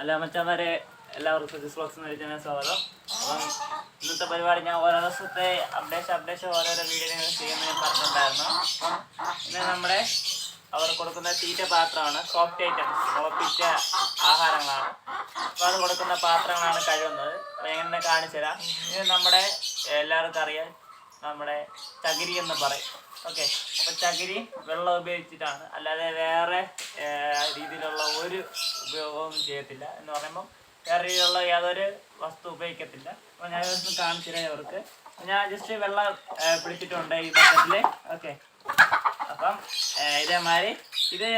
അല്ല മച്ചന്മാരെ എല്ലാവർക്കും ഡിസ്ലോക്സ് എന്ന് സ്വാഗതം. അപ്പം ഇന്നത്തെ പരിപാടി ഞാൻ ഓരോ ദിവസത്തെ അപ്ഡേഷൻ അപ്ഡേഷൻ ഓരോരോ വീഡിയോ ചെയ്യുന്ന ഞാൻ പറഞ്ഞിട്ടുണ്ടായിരുന്നു. അപ്പം ഇന്ന് നമ്മുടെ അവർ കൊടുക്കുന്ന തീറ്റ പാത്രമാണ് സോഫ്റ്റ് ഐറ്റംസ് മുളപ്പിച്ച ആഹാരങ്ങളാണ്. അപ്പോൾ അത് കൊടുക്കുന്ന പാത്രങ്ങളാണ് കഴുകുന്നത്. അപ്പോൾ എങ്ങനെ കാണിച്ചു തരാം ഇത് നമ്മുടെ എല്ലാവർക്കും അറിയാം നമ്മുടെ ചകിരി എന്ന് പറയും. ഓക്കെ അപ്പോൾ ചകിരി വെള്ളം ഉപയോഗിച്ചിട്ടാണ്. അല്ലാതെ വേറെ രീതിയിലുള്ള ഒരു ഉപയോഗവും ചെയ്യത്തില്ല എന്ന് പറയുമ്പോൾ വേറെ രീതിയിലുള്ള യാതൊരു വസ്തു ഉപയോഗിക്കത്തില്ല. അപ്പോൾ ഞാൻ ഒന്ന് കാണിച്ചു അവർക്ക് ഞാൻ ജസ്റ്റ് വെള്ളം പിടിച്ചിട്ടുണ്ട് ഈ ബക്കറ്റിൽ ഓക്കെ. അപ്പം ഇതേമാതിരി ഇത്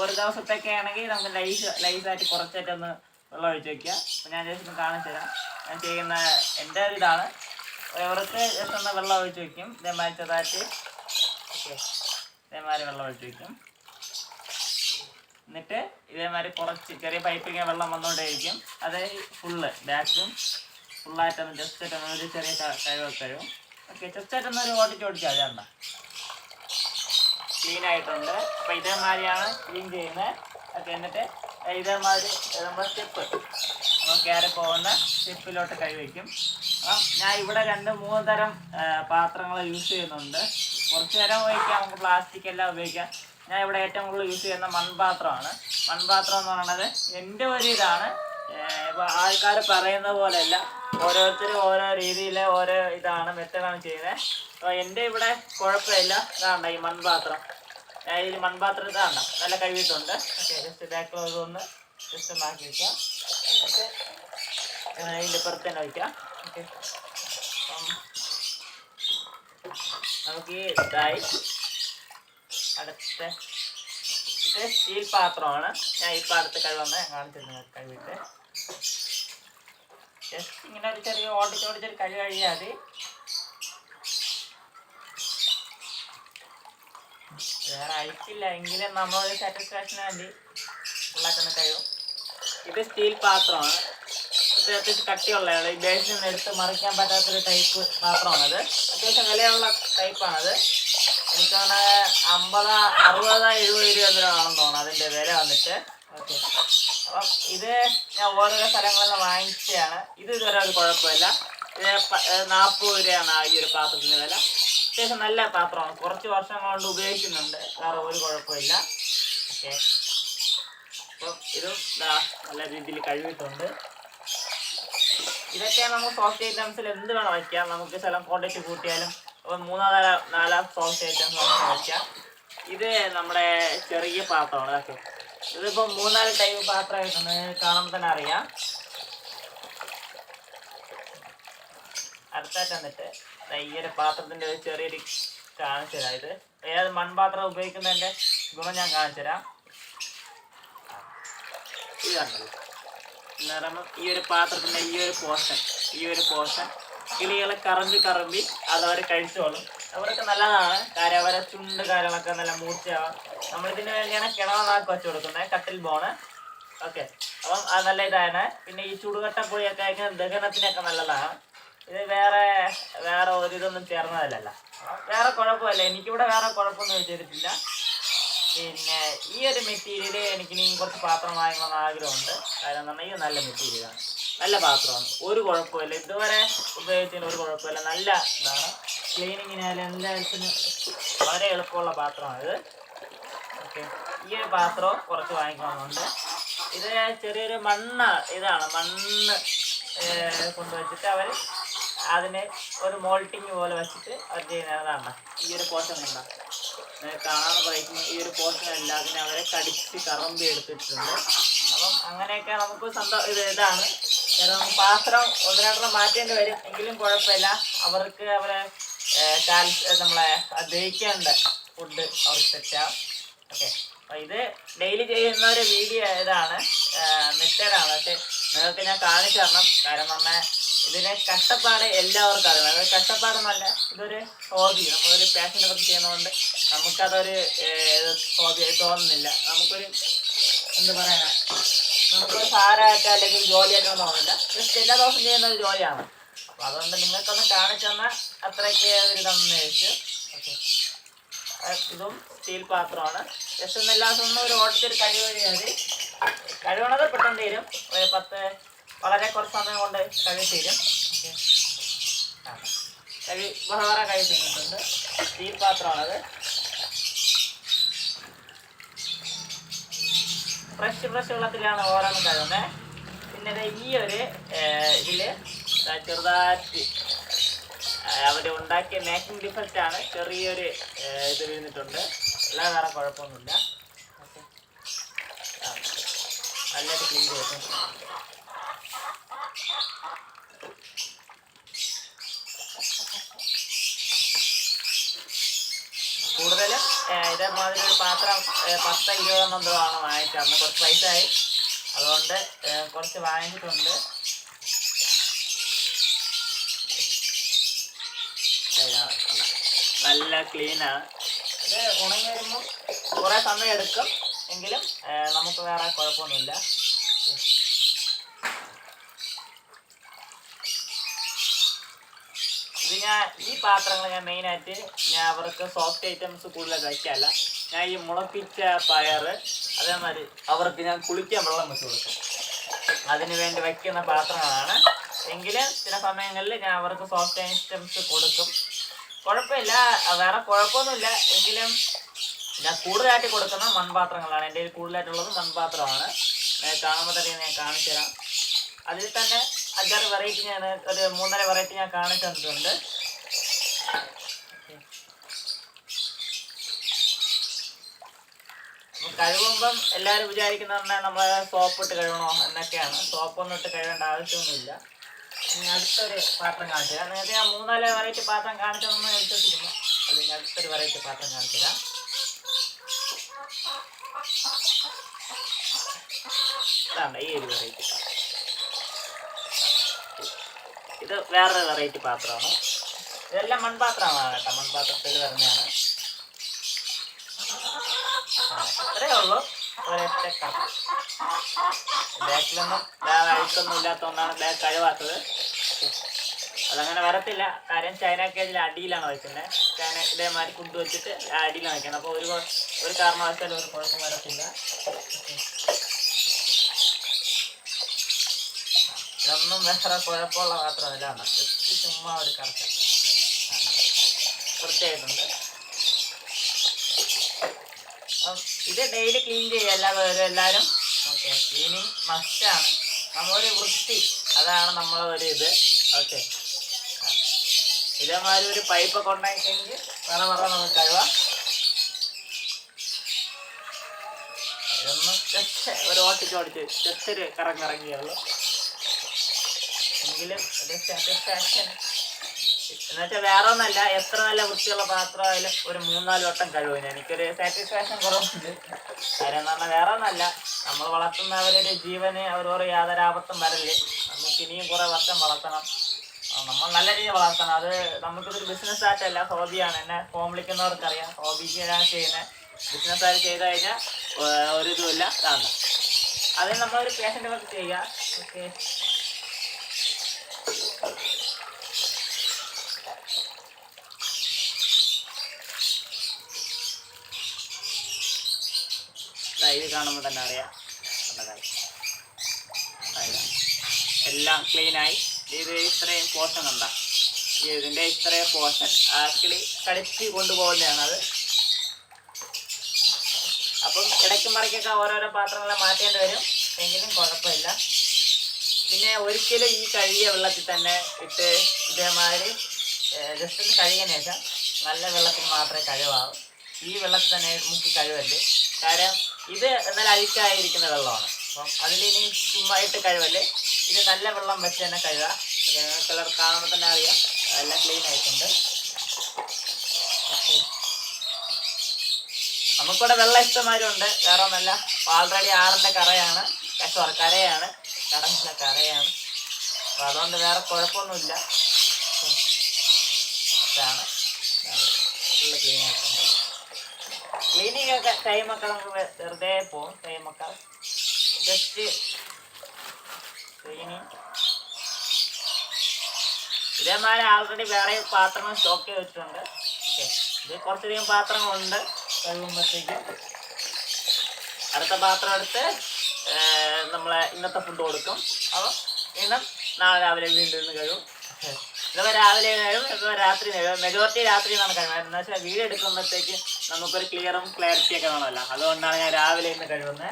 ഒരു ദിവസത്തേക്ക് ആണെങ്കിൽ നമുക്ക് ലൈസ് ലൈസായിട്ട് കുറച്ചായിട്ടൊന്ന് വെള്ളം ഒഴിച്ച് വെക്കുക. അപ്പം ഞാൻ ജസ്റ്റ് ഒന്ന് കാണിച്ചു തരാം. ഞാൻ ചെയ്യുന്ന എന്റെ ഒരു ഇതാണ് ഇവർക്ക് ജസ്റ്റ് ഒന്ന് വെള്ളം ഒഴിച്ച് വെക്കും. ഇതേമാതിരി ചെറുതായിട്ട് ഇതേമാതിരി വെള്ളം ഒഴിച്ച് വെക്കും. എന്നിട്ട് ഇതേമാതിരി കുറച്ച് ചെറിയ പൈപ്പിങ്ങ വെള്ളം വന്നുകൊണ്ടേയിരിക്കും അത് ഫുള്ള് ബാക്കിലും ഫുള്ളായിട്ടൊന്ന് ജസ്റ്റ് ഒരു ചെറിയ കഴിവ് കഴിവും ഓക്കെ ജസ്റ്റ് ആയിട്ടൊന്ന് ഒരു ഓടിച്ച് ഓടിച്ചാൽ വേണ്ട ക്ലീൻ ആയിട്ടുണ്ട്. അപ്പൊ ഇതേമാതിരിയാണ് ക്ലീൻ ചെയ്യുന്നത്. ഓക്കെ എന്നിട്ട് ഇതേമാതിരി നമ്മൾ സ്റ്റെപ്പ് നമ്മൾ കയറി പോകുന്ന സ്റ്റെപ്പിലോട്ട് കൈവയ്ക്കും അപ്പം ഞാൻ ഇവിടെ രണ്ട് മൂന്ന് തരം പാത്രങ്ങൾ യൂസ് ചെയ്യുന്നുണ്ട്. കുറച്ച് നേരം ഉപയോഗിക്കാം നമുക്ക് പ്ലാസ്റ്റിക് എല്ലാം ഉപയോഗിക്കാം. ഞാൻ ഇവിടെ ഏറ്റവും കൂടുതൽ യൂസ് ചെയ്യുന്ന മൺപാത്രമാണ്. മൺപാത്രം എന്ന് പറയുന്നത് എന്റെ ഒരു ഇതാണ്. ഇപ്പോൾ ആൾക്കാർ പറയുന്ന പോലെയല്ല. ഓരോരുത്തരും ഓരോ രീതിയിൽ ഓരോ ഇതാണ് മെത്തേഡാണ് ചെയ്യുന്നത്. അപ്പോൾ എന്റെ ഇവിടെ കുഴപ്പമില്ല. ഇതാണ്ട ഈ മൺപാത്രം. ഈ മൺപാത്രം ഇതാണ്ട. നല്ല കഴുകിയിട്ടുണ്ട്. ഓക്കെ ജസ്റ്റ് ബാക്കിൽ ഒന്ന് ജസ്റ്റ് മാറ്റി വയ്ക്കാം ഓക്കെ. ഇതിന്റെ പുറത്ത് തന്നെ വയ്ക്കാം ഓക്കെ. നമുക്ക് ഈ ഇതായി അടുത്ത ഇത് സ്റ്റീൽ പാത്രമാണ്. ഞാൻ ഈ അടുത്ത് കഴിവന്ന് കാണിച്ചിരുന്നു കഴിവിട്ട് ജസ്റ്റ് ഇങ്ങനെ ഒരു ചെറിയ ഓടിച്ചോടിച്ചൊരു കഴി കഴിയാൽ മതി. വേറെ അഴിച്ചില്ല എങ്കിലും നമ്മളൊരു സാറ്റിസ്ഫാക്ഷന് വേണ്ടി ഉണ്ടാക്കുന്ന കഴിവും ഇത് സ്റ്റീൽ പാത്രമാണ്. ഇത് അത്യാവശ്യം കട്ടിയുള്ളതാണ് ഈ ബേസിൽ നിന്ന് എടുത്ത് മറിക്കാൻ പറ്റാത്തൊരു ടൈപ്പ് പാത്രമാണത്. അത്യാവശ്യം വിലയുള്ള ടൈപ്പാണത് എനിക്ക് തോന്നുന്നത് അമ്പത് അറുപത് എഴുപത് രൂപ എന്തിനാണെന്ന് തോന്നുന്നു അതിന്റെ വില വന്നിട്ട്. ഓക്കെ. അപ്പം ഇത് ഞാൻ ഓരോരോ സ്ഥലങ്ങളിൽ നിന്ന് വാങ്ങിച്ചതാണ്. ഇത് ഇതുവരെ ഒരു കുഴപ്പമില്ല. ഇത് നാൽപ്പത് രൂപയാണ് ഈ ഒരു പാത്രത്തിന്റെ വില. അത്യാവശ്യം നല്ല പാത്രമാണ്. കുറച്ച് വർഷം കൊണ്ട് ഉപയോഗിക്കുന്നുണ്ട്. വേറെ ഒരു കുഴപ്പമില്ല. ഓക്കെ. അപ്പം ഇതും നല്ല രീതിയിൽ കഴുകിയിട്ടുണ്ട്. ഇതൊക്കെ നമുക്ക് സോഫ്റ്റ് ഐറ്റംസിൽ എന്ത് വേണം വയ്ക്കാം നമുക്ക് ചില ക്വാണ്ടിറ്റി കൂട്ടിയാലും. അപ്പം മൂന്നോ നാലോ നാലോ സോഫ്റ്റ് ഐറ്റംസ് നമുക്ക് വയ്ക്കാം ഇത് നമ്മുടെ ചെറിയ പാത്രമാണ് ഇതൊക്കെ. ഇതിപ്പോൾ മൂന്നാൽ ടൈപ്പ് പാത്രമായിട്ടുണ്ട് കാണുമ്പോൾ തന്നെ അറിയാം. അടുത്തായിട്ട് വന്നിട്ട് ഈ ഒരു പാത്രത്തിന്റെ ഒരു ചെറിയൊരു കാണിച്ചു തരാം ഇത് ഏത് മൺപാത്രം ഉപയോഗിക്കുന്നതിന്റെ ഗുണം ഞാൻ കാണിച്ചു തരാം ഇത് കണ്ടല്ലോ നിറമം ഈ ഒരു പാത്രത്തിന്റെ ഈ ഒരു പോർഷൻ ഈ ഒരു പോർഷൻ കിളികളെ കറമ്പി കറമ്പി അതവർ കഴിച്ചോളും. അവരൊക്കെ നല്ലതാണ്. കാര്യം അവരെ ചുണ്ട് കാര്യങ്ങളൊക്കെ നല്ല മൂർച്ചയാവാം. നമ്മളിതിന് വേണ്ടിയാണ് കിണറാക്കി വെച്ച് കൊടുക്കുന്നത്. കട്ടിൽ ബോണ് ഓക്കെ അപ്പം അത് നല്ല ഇതാണ്. പിന്നെ ഈ ചുടുകട്ട പൊടിയൊക്കെ ആയിരിക്കും ദഹനത്തിനൊക്കെ നല്ലതാണ്. ഇത് വേറെ വേറെ ഒരു ഇതൊന്നും ചേർന്നതല്ലല്ല. വേറെ കുഴപ്പമില്ല. എനിക്കിവിടെ വേറെ കുഴപ്പമൊന്നും ചെയ്തിട്ടില്ല. പിന്നെ ഈ ഒരു മെറ്റീരിയൽ എനിക്ക് ഇനി കുറച്ച് പാത്രം വാങ്ങണമെന്ന് ആഗ്രഹമുണ്ട്. കാരണം എന്ന് പറഞ്ഞാൽ നല്ല മെറ്റീരിയലാണ്. നല്ല പാത്രമാണ്. ഒരു കുഴപ്പമില്ല. ഇതുവരെ ഉപയോഗിച്ചതിന് ഒരു കുഴപ്പമില്ല. നല്ല ഇതാണ്. ക്ലീനിങ്ങിനായാലും എല്ലാത്തിനും വളരെ എളുപ്പമുള്ള പാത്രമാണിത്. ഓക്കെ. ഈ ഒരു പാത്രവും കുറച്ച് വാങ്ങിക്കണമെന്നുണ്ട്. ഇത് ചെറിയൊരു മണ്ണ് ഇതാണ് മണ്ണ് കൊണ്ടുവച്ചിട്ട് അവർ അതിനെ ഒരു മോൾട്ടിങ് പോലെ വെച്ചിട്ട് അവർ ചെയ്യുന്നതാണ്. ഈ ഒരു പോഷൻ ഉണ്ടാകും കാണാൻ പറയുന്ന ഈ ഒരു പോർഷൻ എല്ലാത്തിനും അവരെ കടിച്ച് കറമ്പി എടുത്തിട്ടുണ്ട്. അപ്പം അങ്ങനെയൊക്കെ നമുക്ക് സന്തോഷം ഇത് ഇതാണ്. കാരണം പാത്രം ഒന്ന് രണ്ടെണ്ണം മാറ്റേണ്ടി വരും. എങ്കിലും കുഴപ്പമില്ല. അവർക്ക് അവരെ നമ്മളെ ദഹിക്കേണ്ട ഫുഡ് അവർക്ക് സെറ്റാവും ഓക്കെ. അപ്പം ഇത് ഡെയിലി ചെയ്യുന്ന ഒരു വീഡിയോ ഇതാണ്. മെത്തേഡാണ്. പക്ഷെ നിങ്ങൾക്ക് ഞാൻ കാണിച്ചു തരണം കാരണം നമ്മ ഇതിനെ കഷ്ടപ്പാട് എല്ലാവർക്കും അറിയാം. അതായത് കഷ്ടപ്പാടൊന്നല്ല ഇതൊരു ഹോബി നമ്മളൊരു പാഷന്റെ വർക്ക് ചെയ്യുന്നതുകൊണ്ട് നമുക്കതൊരു ഹോബി തോന്നുന്നില്ല. നമുക്കൊരു എന്ത് പറയാനാ നമുക്കൊരു സാരമായിട്ട് അല്ലെങ്കിൽ ജോലിയായിട്ടൊന്നും തോന്നുന്നില്ല. ജസ്റ്റ് എല്ലാ ദിവസം ചെയ്യുന്ന ഒരു ജോലിയാണ്. അപ്പോൾ അതുകൊണ്ട് നിങ്ങൾക്കൊന്ന് കാണിച്ചു തന്നാൽ അത്രയ്ക്ക് ഒരു ഇതൊന്നും ചോദിച്ചു ഓക്കെ ഇതും സ്റ്റീൽ പാത്രമാണ്. ജസ്റ്റ് ഒന്ന് എല്ലാ ഒരു ഓടിച്ചൊരു കഴിവ് കഴിഞ്ഞാൽ കഴിവണത് പെട്ടെന്ന് തീരും. ഒരു പത്ത് വളരെ കുറച്ച് സമയം കൊണ്ട് കഴുകി തീരും. ഓക്കെ. കഴുകി വേറെ കഴുകി തീർന്നിട്ടുണ്ട്. സ്റ്റീൽ പാത്രമാണത്. ഫ്രഷ് ഫ്രഷ് വെള്ളത്തിലാണ് ഓരോന്നും കഴുകുന്നത് പിന്നെ ഈ ഒരു ഇതിൽ ചെറുതായിട്ട് അവർ ഉണ്ടാക്കിയ മേക്കിംഗ് ഡിഫക്റ്റ് ആണ് ചെറിയൊരു ഇത് വീണിട്ടുണ്ട്. അല്ലാതെ വേറെ കുഴപ്പമൊന്നുമില്ല ഓക്കെ നല്ലതായിട്ട് ക്ലീൻ ചെയ്തു കൂടുതൽ ഇതേമാതിരി ഒരു പാത്രം പത്ത് ഇരുപതെണ്ണം എന്തോ ആണ് വാങ്ങിച്ചത്. അന്ന് കുറച്ച് പൈസ ആയി അതുകൊണ്ട് കുറച്ച് വാങ്ങിച്ചിട്ടുണ്ട് നല്ല ക്ലീനാണ് ഇത് ഉണങ്ങി വരുമ്പോൾ കുറേ സമയം എടുക്കും. എങ്കിലും നമുക്ക് വേറെ കുഴപ്പമൊന്നുമില്ല. ഇത് ഞാൻ ഈ പാത്രങ്ങൾ ഞാൻ മെയിനായിട്ട് ഞാൻ അവർക്ക് സോഫ്റ്റ് ഐറ്റംസ് കൂടുതൽ കഴിക്കാല്ല ഞാൻ ഈ മുളപ്പിച്ച പയർ അതേമാതിരി അവർക്ക് ഞാൻ കുളിക്കാൻ വെള്ളം വെച്ച് കൊടുക്കും. അതിന് വേണ്ടി വയ്ക്കുന്ന പാത്രങ്ങളാണ്. എങ്കിലും ചില സമയങ്ങളിൽ ഞാൻ അവർക്ക് സോഫ്റ്റ് ഐറ്റംസ് കൊടുക്കും. കുഴപ്പമില്ല. വേറെ കുഴപ്പമൊന്നുമില്ല. എങ്കിലും ഞാൻ കൂടുതലായിട്ട് കൊടുക്കുന്ന മൺപാത്രങ്ങളാണ്. എന്റെ കൂടുതലായിട്ടുള്ളത് മൺപാത്രമാണ്. കാണുമ്പോൾ തന്നെ ഞാൻ കാണിച്ചു തരാം. അതിൽ തന്നെ അഞ്ചാറ് വെറൈറ്റി ഞാൻ ഒരു മൂന്നര വെറൈറ്റി ഞാൻ കാണിച്ചു തന്നിട്ടുണ്ട് കഴുകുമ്പം എല്ലാവരും വിചാരിക്കുന്ന പറഞ്ഞാൽ നമ്മൾ സോപ്പ് ഇട്ട് കഴുകണോ എന്നൊക്കെയാണ്. സോപ്പൊന്നും ഇട്ട് കഴുകേണ്ട ആവശ്യമൊന്നുമില്ല. ഇനി അടുത്തൊരു പാത്രം കാണിച്ചു തരാം. നേരത്തെ ഞാൻ മൂന്നാൽ വെറൈറ്റി പാത്രം കാണിച്ചതെന്ന് വിശ്വസിക്കുന്നു. ഇനി അടുത്തൊരു വെറൈറ്റി പാത്രം കാണിച്ചു തരാം. ഇതാണ് ഈ ഒരു വെറൈറ്റി ഇത് വേറൊരു വെറൈറ്റി പാത്രമാണ്. ഇതെല്ലാം മൺപാത്രമാണ് കേട്ടോ. മൺപാത്രത്തിൽ വരുന്നതാണ്. അത്രേ ഉള്ളു. ഒരൊറ്റ കപ്പ് ബാക്കിലൊന്നും വേറെ അഴുക്കൊന്നും ഇല്ലാത്തതുകൊണ്ടാണ് ബാഗ് കഴിവാത്തത്. അതങ്ങനെ വരത്തില്ല. കാര്യം ചൈന കേജിൽ അടിയിലാണ് വയ്ക്കുന്നത്. ചൈന ഇതേമാതിരി കുണ്ട് വെച്ചിട്ട് അടിയിലാണ് വയ്ക്കുന്നത്. അപ്പോൾ ഒരു ഒരു കാരണവശാലും ഒരു കുഴപ്പം വരത്തില്ല. ഇതൊന്നും വേറെ കുഴപ്പമുള്ള പാത്രമല്ല. ജസ്റ്റ് ചുമ്മാ ഒരു കറക്ക. വൃത്തിയായിട്ടുണ്ട്. ഇത് ഡെയിലി ക്ലീൻ ചെയ്യുക വേറെ എല്ലാവരും. ഓക്കെ ക്ലീനിങ് മസ്റ്റാണ് നമ്മളൊരു വൃത്തി അതാണ് നമ്മളെ ഒരു ഇത്. ഓക്കെ. ഇതേമാതിരി ഒരു പൈപ്പ് കൊണ്ടായിട്ടെങ്കിൽ പറ പറ നമുക്ക് കഴിവാ ഒരു ഓട്ടിച്ച് ഓടിച്ച് ജസ്റ്റ് ഒരു കറങ്ങിറങ്ങിയുള്ളൂ എങ്കിലും ഒരു സാറ്റിസ്ഫാക്ഷൻ എന്നുവെച്ചാൽ വേറെ ഒന്നല്ല എത്ര നല്ല വൃത്തിയുള്ള പാത്രമായാലും ഒരു മൂന്നാൽ വട്ടം കഴിവും എനിക്കൊരു സാറ്റിസ്ഫാക്ഷൻ കുറവുണ്ട്. കാര്യം എന്ന് പറഞ്ഞാൽ വേറെ ഒന്നല്ല നമ്മൾ വളർത്തുന്നവരുടെ ജീവന് അവരോട് യാതൊരു ആപത്തും വരല്ലേ. നമുക്ക് ഇനിയും കുറേ വർഷം വളർത്തണം. നമ്മൾ നല്ല രീതിയിൽ വളർത്തണം. അത് നമുക്കിതൊരു ബിസിനസ് ആയിട്ടല്ല ഹോബിയാണ് എന്നെ ഫോം വിളിക്കുന്നവർക്കറിയാം. ഹോബിക്ക് ഞാൻ ചെയ്യുന്നത് ബിസിനസ് ആയിട്ട് ചെയ്ത് കഴിഞ്ഞാൽ ഒരു ഇതുമില്ല ഇതാണ് അതിന് നമ്മളൊരു പേഷ്യന്റ് വർക്ക് ചെയ്യുക ഓക്കെ ഇത് കാണുമ്പോൾ തന്നെ അറിയാം. എല്ലാം ക്ലീനായി ഇത് ഇത്രയും പോർഷൻ കണ്ട. ഇതിന്റെ ഇത്രയും പോർഷൻ ആക്ച്വലി കടിച്ച് കൊണ്ടുപോകുന്നതാണ് അത്. അപ്പം ഇടയ്ക്ക് മറിക്കൊക്കെ ഓരോരോ പാത്രങ്ങളെ മാറ്റേണ്ടി വരും. എങ്കിലും കുഴപ്പമില്ല. പിന്നെ ഒരിക്കലും ഈ കഴുകിയ വെള്ളത്തിൽ തന്നെ ഇട്ട് ഇതേമാതിരി ജസ്റ്റ് ഒന്ന് ശേഷം നല്ല വെള്ളത്തിൽ മാത്രമേ കഴിവാകും ഈ വെള്ളത്തിൽ തന്നെ മുക്കി കഴിവല്ലേ കാരണം ഇത് നല്ല അഴുക്കായിരിക്കുന്ന വെള്ളമാണ്. അപ്പം അതിലിനി ചുമ്മായിട്ട് കഴിവല്ലേ ഇത് നല്ല വെള്ളം വെച്ച് തന്നെ കഴുകുക കളർ കാണുമ്പോൾ തന്നെ അറിയാം. എല്ലാം ക്ലീൻ ആയിട്ടുണ്ട്. നമുക്കിവിടെ വെള്ളം ഇഷ്ടമാരും ഉണ്ട് വേറെ ഒന്നല്ല ആൾറെഡി ആറിന്റെ കറയാണ്. സോറി കരയാണ് കറങ്ങില്ല കരയാണ് അപ്പോൾ അതുകൊണ്ട് വേറെ കുഴപ്പമൊന്നുമില്ല. ഇതാണ്. ഫുള്ള് ക്ലീൻ ആയിട്ടുണ്ട്. ക്ലീനിങ് ഒക്കെ കൈ നമുക്ക് വെ- വെറുതെ പോകും ടൈമൊക്കെ ജസ്റ്റ് ക്ലീനിങ് ഇതേമാതിരി ആൾറെഡി വേറെ പാത്രങ്ങൾ സ്റ്റോക്ക് ചെയ്ത് വെച്ചിട്ടുണ്ട്. ഇത് കുറച്ചധികം പാത്രങ്ങളുണ്ട്. കഴുകുമ്പോഴത്തേക്കും. അടുത്ത പാത്രം എടുത്ത് നമ്മളെ ഇന്നത്തെ ഫുഡ് കൊടുക്കും. അപ്പോൾ വീണ്ടും നാളെ രാവിലെ വീണ്ടും ഇന്ന് കഴിയും ഇതവ രാവിലെ കഴിയും ഇപ്പോൾ രാത്രി കഴിയും മെജോറിറ്റി രാത്രി നടക്കാൻ എന്ന് വെച്ചാൽ വീഡിയോ എടുക്കുമ്പോഴത്തേക്ക് നമുക്കൊരു ക്ലിയറും ക്ലാരിറ്റി ഒക്കെ വേണമല്ലോ. അതുകൊണ്ടാണ് ഞാൻ രാവിലെ ഇന്ന് കഴുകുന്നത്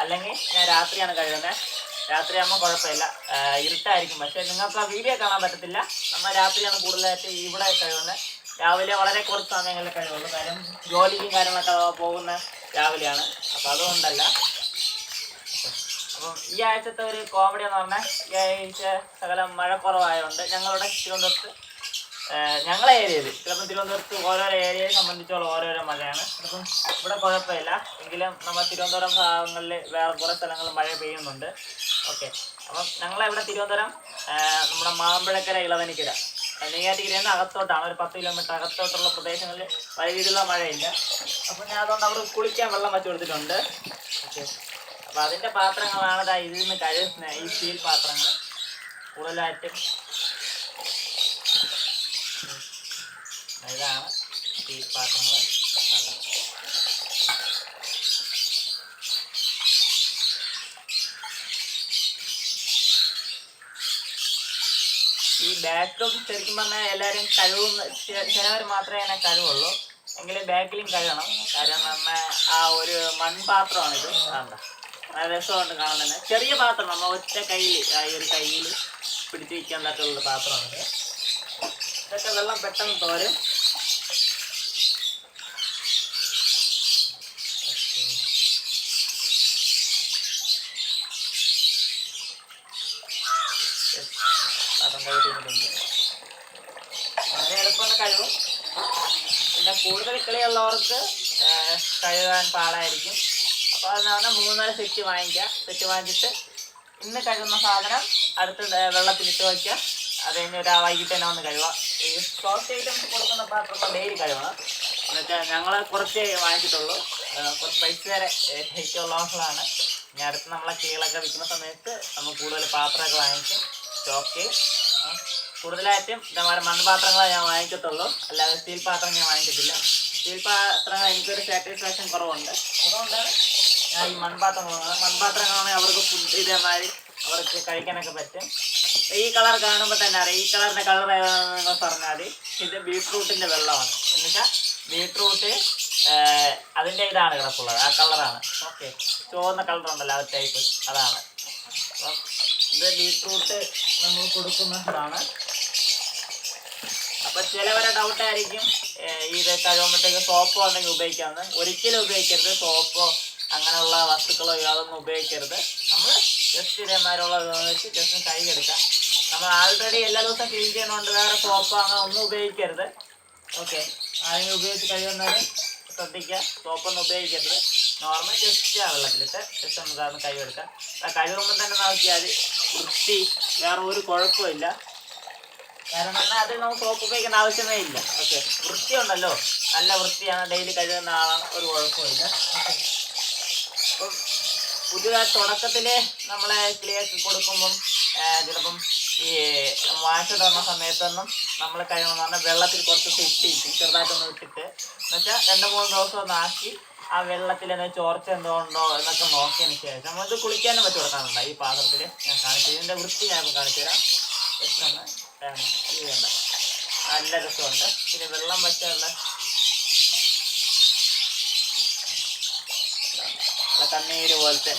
അല്ലെങ്കിൽ ഞാൻ രാത്രിയാണ് കഴുകുന്നത് രാത്രിയാകുമ്പോൾ കുഴപ്പമില്ല. ഇരുട്ടായിരിക്കും. പക്ഷേ നിങ്ങൾക്ക് ആ വീഡിയോ കാണാൻ പറ്റത്തില്ല. നമ്മൾ രാത്രിയാണ് കൂടുതലായിട്ട് ഇവിടെ കഴിവുന്നത് രാവിലെ വളരെ കുറച്ച് സമയങ്ങളിൽ കഴിവുള്ളൂ കാരണം ജോലിക്കും കാര്യങ്ങളൊക്കെ പോകുന്ന രാവിലെയാണ്. അപ്പോൾ അതുകൊണ്ടല്ല. അപ്പം ഈ ആഴ്ചത്തെ ഒരു കോമഡി എന്ന് പറഞ്ഞാൽ ഈ ആഴ്ച ശകലം മഴ കുറവായതുകൊണ്ട് ഞങ്ങളുടെ തിരുവനന്തപുരത്ത് ഞങ്ങളെ ഏരിയയിൽ ചിലപ്പോൾ തിരുവനന്തപുരത്ത് ഓരോരോ ഏരിയയെ സംബന്ധിച്ചുള്ള ഓരോരോ മഴയാണ്. അപ്പം ഇവിടെ കുഴപ്പമില്ല. എങ്കിലും നമ്മൾ തിരുവനന്തപുരം ഭാഗങ്ങളിൽ വേറെ കുറേ സ്ഥലങ്ങളിൽ മഴ പെയ്യുന്നുണ്ട്. ഓക്കെ അപ്പം ഞങ്ങളെ ഇവിടെ തിരുവനന്തപുരം നമ്മുടെ മാമ്പഴക്കര ഇളവനിക്കര. നെയ്യാറ്റിക്കരയിൽ നിന്ന് അകത്തോട്ടാണ്. ഒരു പത്ത് കിലോമീറ്റർ അകത്തോട്ടുള്ള പ്രദേശങ്ങളിൽ വലിയ രീതിയിലുള്ള മഴയില്ല. അപ്പം ഞാൻ അതുകൊണ്ട് അവർ കുളിക്കാൻ വെള്ളം വെച്ച് കൊടുത്തിട്ടുണ്ട്. ഓക്കെ അപ്പോൾ അതിന്റെ പാത്രങ്ങളാണ് ഇതിൽ നിന്ന് കഴുകുന്ന ഈ സ്റ്റീൽ പാത്രങ്ങൾ. കൂടുതലായിട്ടും ഇതാണ് സ്റ്റീൽ പാത്രങ്ങൾ ഈ ബാക്കും ശരിക്കും പറഞ്ഞാൽ എല്ലാവരും കഴിവും ചിലവർ മാത്രമേ അതിനെ കഴിവുള്ളൂ എങ്കിലും ബാക്കിലും കഴുകണം. കാരണം നമ്മ ആ ഒരു മൺപാത്രമാണ് ഇത് കണ്ട? നല്ല രസമുണ്ട് കാണാൻ തന്നെ ചെറിയ പാത്രം നമ്മൾ ഒറ്റ കയ്യിൽ ആ ഒരു കയ്യിൽ പിടിച്ച് വയ്ക്കാൻ പാത്രമാണ് പാത്രമാണിത്. ഇതൊക്കെ വെള്ളം പെട്ടെന്ന് തോരും പാത്രം കഴുകിയിട്ടുണ്ട് വളരെ എളുപ്പമുള്ള കഴിവും പിന്നെ കൂടുതൽ കളിയുള്ളവർക്ക് കഴുകാൻ പാടായിരിക്കും. അപ്പോൾ അതെന്ന് പറഞ്ഞാൽ മൂന്നാൽ സെറ്റ് വാങ്ങിക്കുക സെറ്റ് വാങ്ങിച്ചിട്ട് ഇന്ന് കഴുകുന്ന സാധനം അടുത്ത വെള്ളത്തിലിട്ട് വയ്ക്കുക അത് കഴിഞ്ഞ് ഒരു വൈകിട്ട് തന്നെ വന്ന് കഴുകുക ഈ സോഫ്റ്റ് ഐറ്റംസ് കൊടുക്കുന്ന പാത്രം ഡെയിലി കഴുകണം. എന്നുവെച്ചാൽ ഞങ്ങൾ കുറച്ചേ വാങ്ങിച്ചിട്ടുള്ളൂ. കുറച്ച് പൈസ വരെ ഉള്ളവർക്കാണ് ഇനി അടുത്ത് നമ്മളെ കീളൊക്കെ വിൽക്കുന്ന സമയത്ത് നമ്മൾ കൂടുതൽ പാത്രമൊക്കെ വാങ്ങിക്കും സ്റ്റോക്ക് കൂടുതലായിട്ടും ഇതേപോലെ മൺപാത്രങ്ങളാണ് ഞാൻ വാങ്ങിക്കത്തുള്ളൂ. അല്ലാതെ സ്റ്റീൽ പാത്രം ഞാൻ വാങ്ങിക്കത്തില്ല. സ്റ്റീൽ പാത്രങ്ങൾ എനിക്കൊരു സാറ്റിസ്ഫാക്ഷൻ കുറവുണ്ട്. അതുകൊണ്ടാണ് ഞാൻ ഈ മൺപാത്രങ്ങൾ മൺപാത്രങ്ങളാണെങ്കിൽ അവർക്ക് ഫുഡ് ഇതേമാതിരി അവർക്ക് കഴിക്കാനൊക്കെ പറ്റും. ഈ കളർ കാണുമ്പോൾ തന്നെ അറിയാം. ഈ കളറിന്റെ കളർ ഏതാണെന്ന് പറഞ്ഞാൽ ഇത് ബീട്രൂട്ടിന്റെ വെള്ളമാണ്. എന്നുവെച്ചാൽ ബീട്രൂട്ട് അതിന്റെ ഇതാണ് കിടപ്പുള്ളത്. ആ കളറാണ്. ഓക്കെ. ചുവന്ന കളർ ഉണ്ടല്ലോ ആ ടൈപ്പ് അതാണ്. അപ്പം ഇത് ബീട്രൂട്ട് നമ്മൾ കൊടുക്കുന്നതാണ്. അപ്പൊ ചിലവരെ ഡൗട്ട് ആയിരിക്കും. ഈ കഴുകുമ്പോഴത്തേക്ക് സോപ്പോ ഉണ്ടെങ്കിൽ ഉപയോഗിക്കാമെന്ന് ഒരിക്കലും ഉപയോഗിക്കരുത്. സോപ്പോ അങ്ങനെയുള്ള വസ്തുക്കളോ യാതൊന്നും ഉപയോഗിക്കരുത്. നമ്മൾ ജസ്റ്റ് ഇതേമാരുള്ള വെച്ച് ജസ്റ്റ് എടുക്കാം. നമ്മൾ ആൾറെഡി എല്ലാ ദിവസവും ക്ലീൻ ചെയ്യണോണ്ട് വേറെ സോപ്പോ അങ്ങനെ ഒന്നും ഉപയോഗിക്കരുത്. ഓക്കെ ആരെങ്കിലും ഉപയോഗിച്ച് കഴുകുന്നവർ ശ്രദ്ധിക്കുക. സോപ്പൊന്നും ഉപയോഗിക്കരുത്. നോർമൽ ജസ്റ്റ് ആ വെള്ളത്തിലിട്ട് ജസ്റ്റ് നമുക്ക് അതൊന്ന് കഴുകിയെടുക്കാം ആ കഴുകുമ്പോൾ തന്നെ നോക്കിയാൽ വൃത്തി. വേറെ ഒരു കുഴപ്പമില്ല കാരണം പറഞ്ഞാൽ അത് നമുക്ക് സോപ്പ് ഉപയോഗിക്കേണ്ട ആവശ്യമേ ഇല്ല. ഓക്കെ വൃത്തിയുണ്ടല്ലോ. നല്ല വൃത്തിയാണ്. ഡെയിലി കഴുകുന്ന ആളാണ്. ഒരു കുഴപ്പമില്ല പുതിയ തുടക്കത്തിൽ നമ്മളെ ക്ലിയർ കൊടുക്കുമ്പം ചിലപ്പം ഈ വാശ തുറന്ന സമയത്തൊന്നും നമ്മൾ കഴിയണമെന്ന് പറഞ്ഞാൽ വെള്ളത്തിൽ കുറച്ച് ഇട്ടിരിക്കും ചെറുതായിട്ടൊന്ന് ഇട്ടിട്ട്. എന്നുവെച്ചാൽ രണ്ട് മൂന്ന് ദിവസം ഒന്ന് ആക്കി ആ വെള്ളത്തിൽ എന്തെങ്കിലും ചോർച്ച എന്തോ ഉണ്ടോ എന്നൊക്കെ നോക്കിയതിന് ശേഷം നമ്മളിത് കുളിക്കാനും പറ്റി കൊടുക്കാനുണ്ട് ഈ പാത്രത്തിൽ ഞാൻ കാണിച്ചു ഇതിന്റെ വൃത്തി ഞാൻ കാണിച്ചു തരാം. ജസ്റ്റ് നല്ല രസമുണ്ട്. പിന്നെ വെള്ളം വച്ചുള്ള കണ്ണീര് പോലത്തെ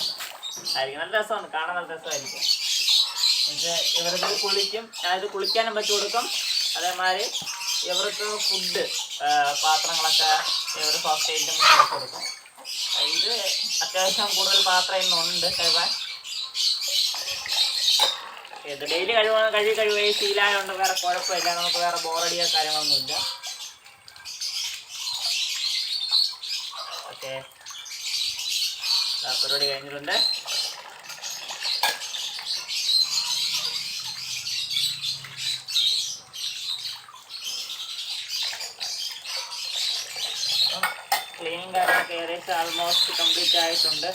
ആയിരിക്കും. നല്ല രസമാണ്. കാണാൻ നല്ല രസമായിരിക്കും. പക്ഷേ ഇവർക്ക് കുളിക്കും. അതായത് കുളിക്കാനും വെച്ച് കൊടുക്കും. അതേമാതിരി ഇവർക്ക് ഫുഡ് പാത്രങ്ങളൊക്കെ ഇവർ വെച്ച് കൊടുക്കും. ഇത് അത്യാവശ്യം കൂടുതൽ പാത്രം ഇന്നുണ്ട് കഴുകാൻ ഇത് ഡെയിലി കഴിവാ കഴുകി കഴുകുകയും ശീലമായതുകൊണ്ട് വേറെ കുഴപ്പമില്ല. നമുക്ക് വേറെ ബോറടിയോ കാര്യങ്ങളൊന്നുമില്ല. ഓക്കെ പരിപാടി കഴിഞ്ഞിട്ടുണ്ട്. ക്ലീനിങ് കാര്യങ്ങളൊക്കെ ഏകദേശം ആൾമോസ്റ്റ് കംപ്ലീറ്റ് ആയിട്ടുണ്ട്.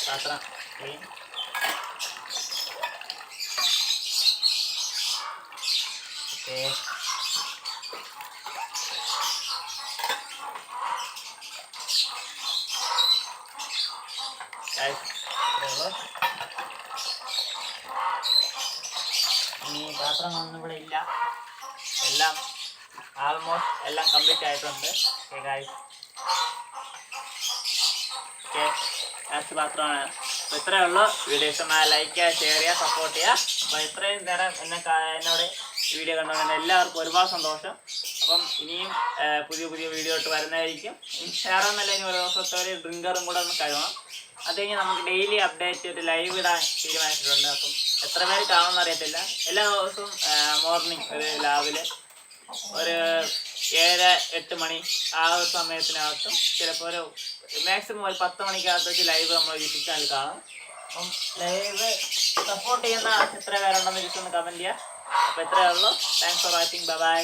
പാത്രം ക്ലീൻ ഓക്കേ. ഇനി പാത്രങ്ങളൊന്നും ഇവിടെ ഇല്ല എല്ലാം ആൾമോസ്റ്റ് എല്ലാം കംപ്ലീറ്റ് ആയിട്ടുണ്ട്. ലാസ്റ്റ് പാത്രമാണ് അപ്പോൾ ഇത്രയേ ഉള്ളൂ. വീഡിയോ ഇഷ്ടമായ ലൈക്ക് ചെയ്യുക ഷെയർ ചെയ്യുക സപ്പോർട്ട് ചെയ്യുക. അപ്പോൾ ഇത്രയും നേരം എന്നെ എന്നോട് വീഡിയോ കണ്ടുകൊണ്ട് എല്ലാവർക്കും ഒരുപാട് സന്തോഷം. അപ്പം ഇനിയും പുതിയ പുതിയ വീഡിയോ ഇട്ട് വരുന്നതായിരിക്കും. ഷെയർ എന്നല്ല ഇനി ഒരു ദിവസത്തെ ഒരു ഡ്രിങ്കറും കൂടെ ഒന്ന് കഴിയണം അത് കഴിഞ്ഞ് നമുക്ക് ഡെയിലി അപ്ഡേറ്റ് ഒരു ലൈവ് ഇടാൻ തീരുമാനിച്ചിട്ടുണ്ട്. അപ്പം എത്ര പേര് കാണുമെന്ന് അറിയത്തില്ല. എല്ലാ ദിവസവും മോർണിംഗ് ഒരു രാവിലെ ഒരു ഏഴ് എട്ട് മണി ആ ഒരു സമയത്തിനകത്തും ചിലപ്പോൾ ഒരു മാക്സിമം ഒരു പത്ത് മണിക്കകത്ത് വെച്ച് ലൈവ് നമ്മൾ യൂട്യൂബ് ചാനൽ കാണും. അപ്പം ലൈവ് സപ്പോർട്ട് ചെയ്യുന്ന എത്ര പേരുണ്ടെന്ന് ചോദിച്ചൊന്ന് കമന്റ് ചെയ്യുക അപ്പോൾ ഇത്രയേ ഉള്ളൂ. Thanks for watching bye bye